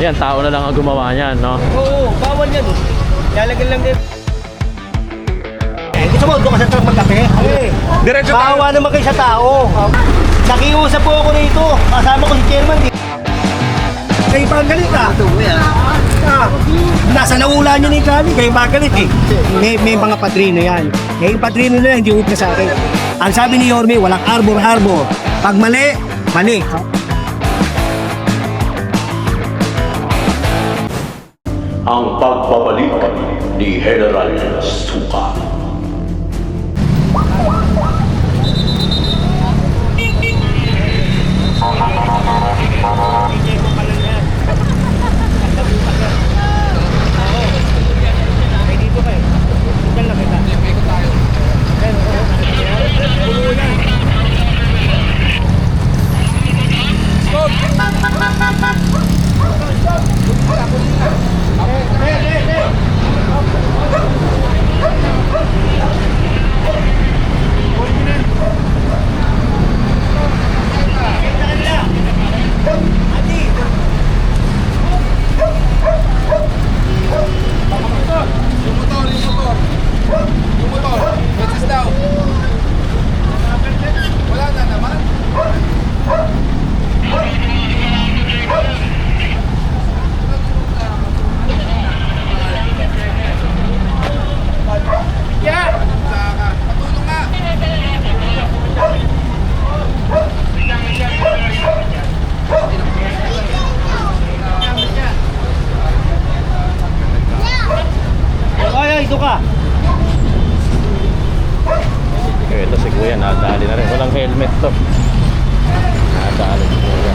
Yan, tao na lang ang gumawa niyan, no? Oo, bawal yan. Lalagyan lang din. Eh, gusto mo, doon ka sa truck magkape? Eh, Diretso tayo. Bawa naman kayo sa tao. Nakiusap po ako rito. Kasama ko si chairman. eh. Kayo pa ang galit ah. Ah, nasa naula niya ni Kali, kayo pa ang galit eh. May, may mga padrino yan. Eh, yung padrino na yan, hindi huwag na sa akin. Ang sabi ni Yorme, walang arbor-arbor. Pag mali, mali. Ang pagbabalik ni General Suka. Ay, dito kayo. Diyan lang kita. Ikot tayo. Puno yan. Yung motor, yung motor. Yung motor. Let's daw. Wala na naman. Yeah! Saka. Patulong nga. Ay, ay, ito ka. Okay, ito si Kuya, nadali na rin. Walang helmet to. Nadali si Kuya.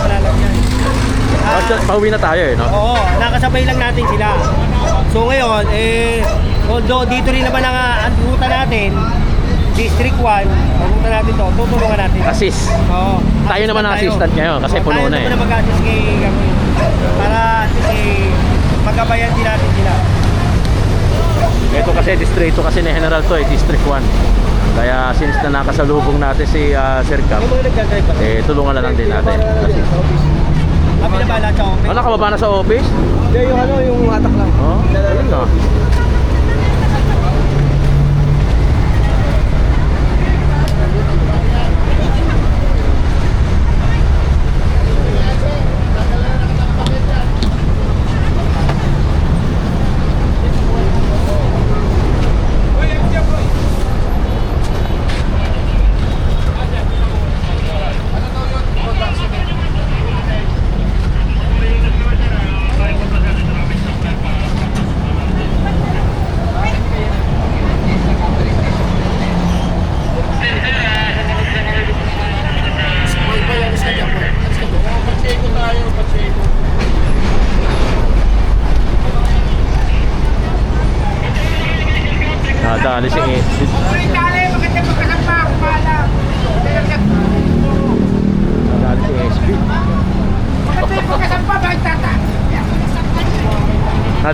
Malalagyan. Ah, pauwi na tayo eh, no? Oo, nakasabay lang natin sila. So ngayon, eh, although dito rin naman ang, ang ruta natin, District 1, ang ruta natin to, tutulungan natin. Assist. Oo. Tayo naman ang tayo. assistant ngayon kasi Oo, puno tayo na eh. naman ang mag-assist kay kami. Para eh, magabayan din natin sila. Ito kasi distrito kasi ni General to eh, District 1. Kaya since na nakasalubong natin si ah, Sir Cap, Yung mga nagdadrive pa. eh tulungan na lang din natin. Kami na bahala sa office. Ano ka ba ba na sa office? Hindi, yung ano, yung hatak lang. Oh, yun na. Pacheco tayo, Pacheco. Nadali si Edwin. Nadali si SB.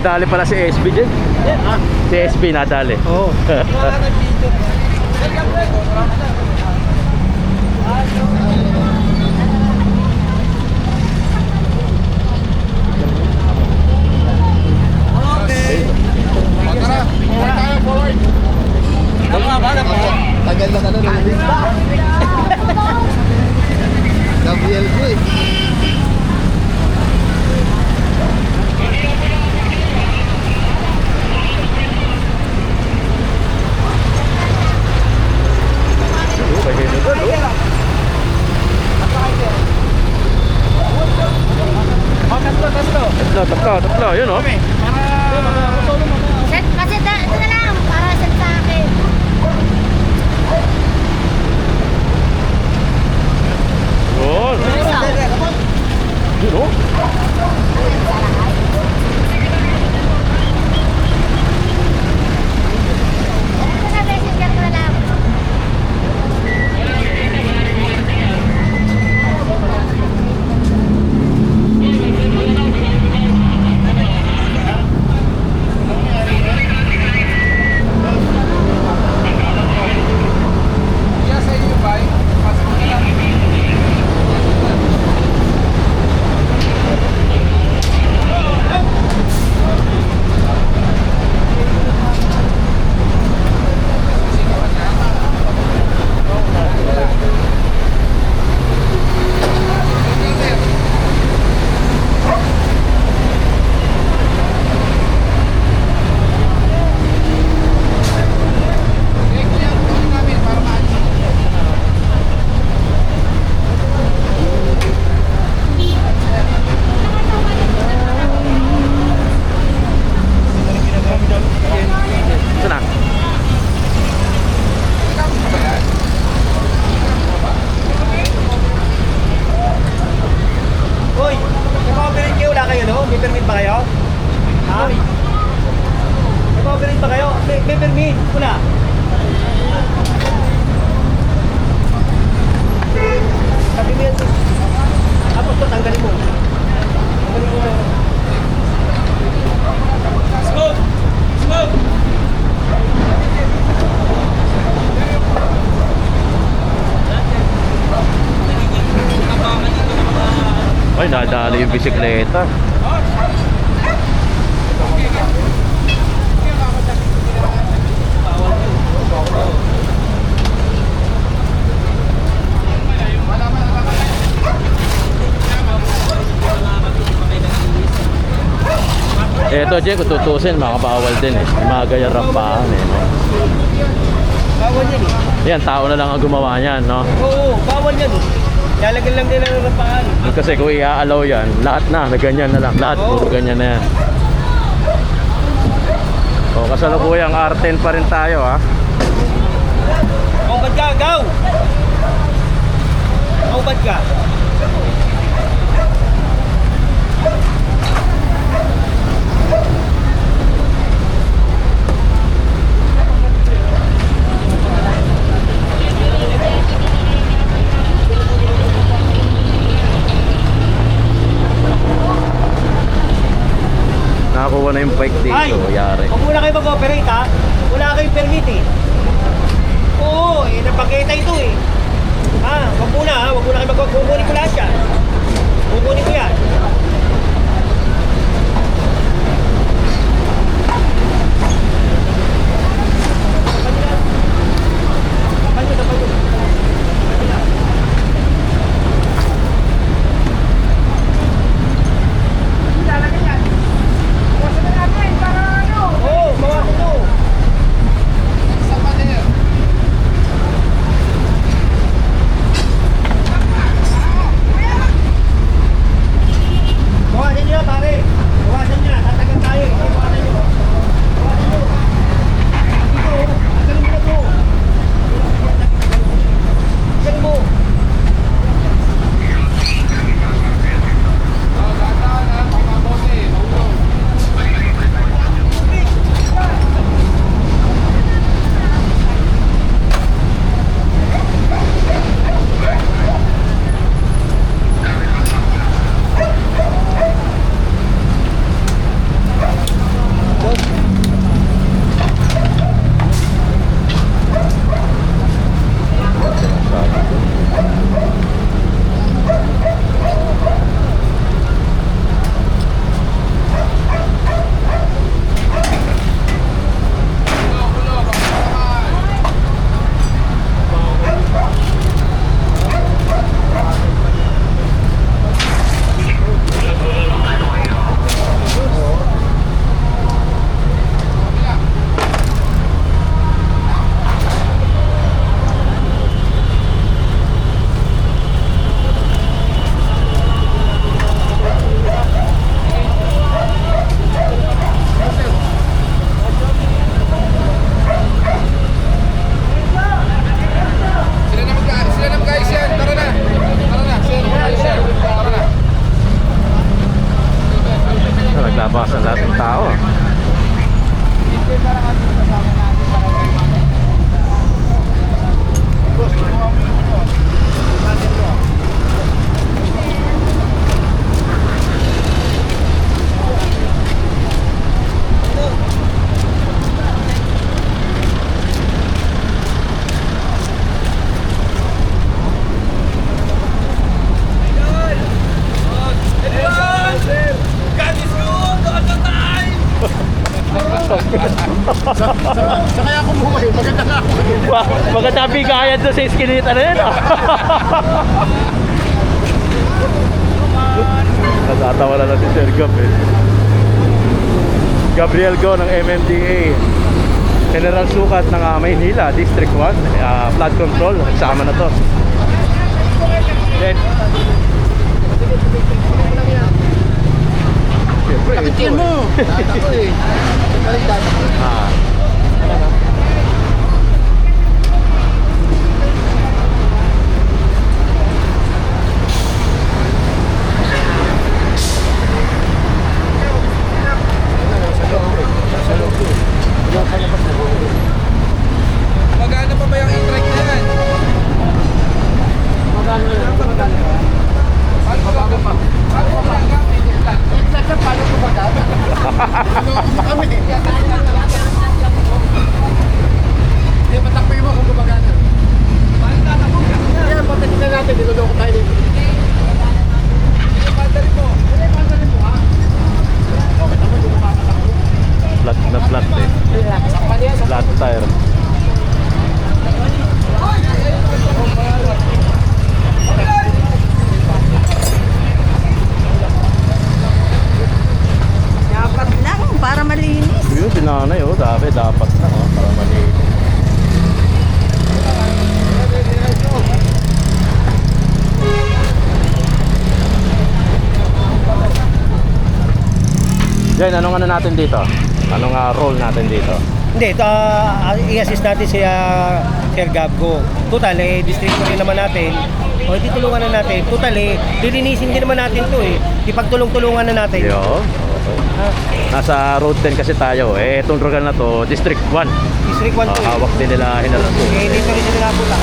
Nadali pala si SB din. Si SB nadali. Oo. O, tara. Forward tayo, forward. Tagal na ka na rin. WL ko eh. Bisikleta. Eto, Jay, kung tutusin, makabawal din eh. Mga gaya rampahan eh. No? Bawal yan eh. Yan, tao na lang ang gumawa niyan, no? Oo, bawal yan eh. Lalagyan lang din ng rampahan. Kasi kung i-allow yan, lahat na, na ganyan na lang. Lahat, puro ganyan na yan. O, kasalukuyang R10 pa rin tayo, ha? Ang bad ka, gaw! Ang bad ka. Nakakuha na Ay! yari. Huwag muna kayo mag-operate ha. Wala kayong permit eh. Oo, eh, napakita ito eh. Ha, huwag muna ha. Huwag muna kayo mag Kukunin ko lahat yan. Kukunin ko yan. Wah, maganda bigayan doon sa iskinita na yun, ah. Natatawa na lang si Sir Gab, eh. Gabriel Go ng MMDA. General Sukat ng ah, Maynila, District 1. ah, flood control, sama na to. Then, Siyempre, Tingnan mo. Data ko eh. Data ko. Ah. Sa loob Dapat lang para malinis. Yun, dinanay oh. Dapat, dapat. Oh, para malinis. Yan, anong ano natin dito? Anong ah, uh, roll natin dito? Hindi, ito, ah, i-assist natin si ah, Sir Gabgo. Total, eh, district rin naman natin. O, di tulungan na natin. Total, eh, lilinisin din naman natin to eh. Ipagtulong-tulungan na natin. Yo. Nasa road 10 kasi tayo. Eh, itong lugar na to, District 1. District 1 Ah, to eh. hawak din nila General Eh, Suka. dito rin sila napunta.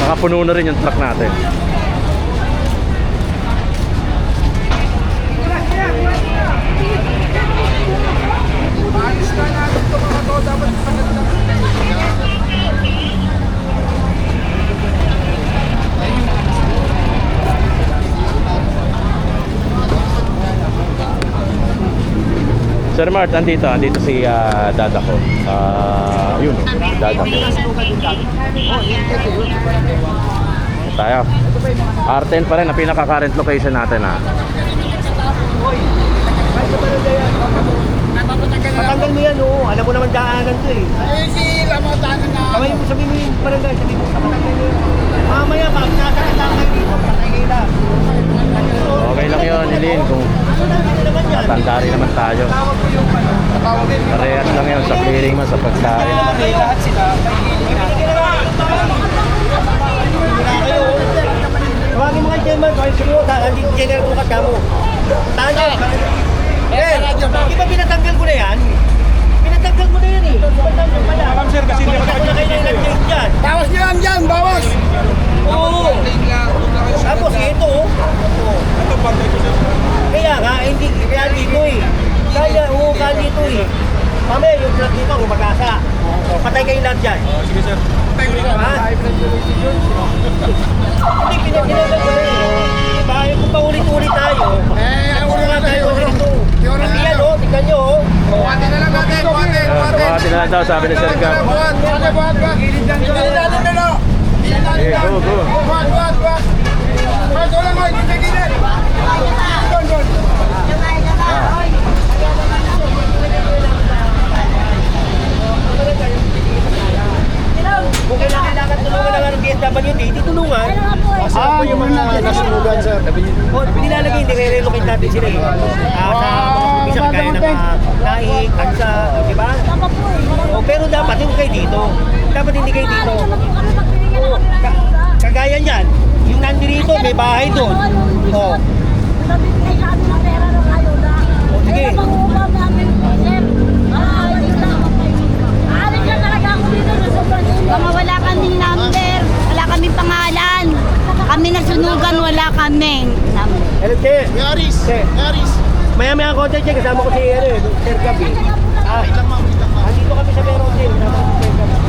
Nakapuno na rin yung truck natin. Alis na natin ito mga to. Dapat maganda. Sir Mart, andito. Andito si ah, dada ko. Ah, yun. Dada ko. Tayo. R10 pa rin ang pinaka-current location natin ah. Matanggal mo yan, oo. Alam mo naman daanan to eh. Eh, si Lamotanan na. Kamay mo sabihin mo yung barangay, sabihin mo, matanggal mo yan. Mamaya, pag nakakita kayo dito, patay kayo lang. Okay lang yun, Lin. Kung Dito naman yan. tanda rin naman tayo. Parehas lang yun sa clearing mo, sa pagkain. Lahat sila. Tawagin mo kay Chairman, kung sino, hindi general bukat ka mo. Tanda. Eh, di ba pinatanggal ko na yan? Pinatanggal ko na yan eh. Yan. sir, kasi hindi ako kayo na yan dyan. Bawas nyo lang dyan, bawas! Oo. Tapos ito, oh. Kaya nga, hindi, kaya dito eh. Kaya, oo, kaya dito eh. Mamaya yung truck dito, gumagasa. Patay kayo lahat dyan. sige sir. Ha? Hindi, pinagkinagal ko na eh. Diba, kung paulit-ulit tayo, Eh, ulo na tayo. ito. Kasi yan, oh, tignan nyo, oh. Buhatin na lang natin. Buhatin. Uh, Buhatin. Buhati na lang daw, sabi ni Sir Gab. Buhat. Buhat. Buhat. Buhat. Gilid lang. Na. go, go. Buhat. Buhat. Buhat. Buhat. Wala mo. Gilid. Gilid. Doon. Doon. Kung kailangan kailangan tulungan ng ng BSWD, di tulungan. Ah, yung mga nasunugan, sir. O, nilalagay, hindi kaya natin sila. Ah, sa isa kaya ng uh, naik, di ba? O, pero dapat hindi kayo dito. Dapat hindi kayo dito. Ka kagaya niyan, yung nandirito, may bahay doon. Oo. Oh. Sige. Wala kaming number, wala kaming pangalan. Kami nasunugan, wala kaming number. Elke, Yaris, Yaris. Maya-maya ko tayo, kasama ko si Ere, Sir Gabi. Ah, wait lang ma'am, wait ma'am. Ah, Andito kami sa Meron Hill, kasama ko Sir Gabi.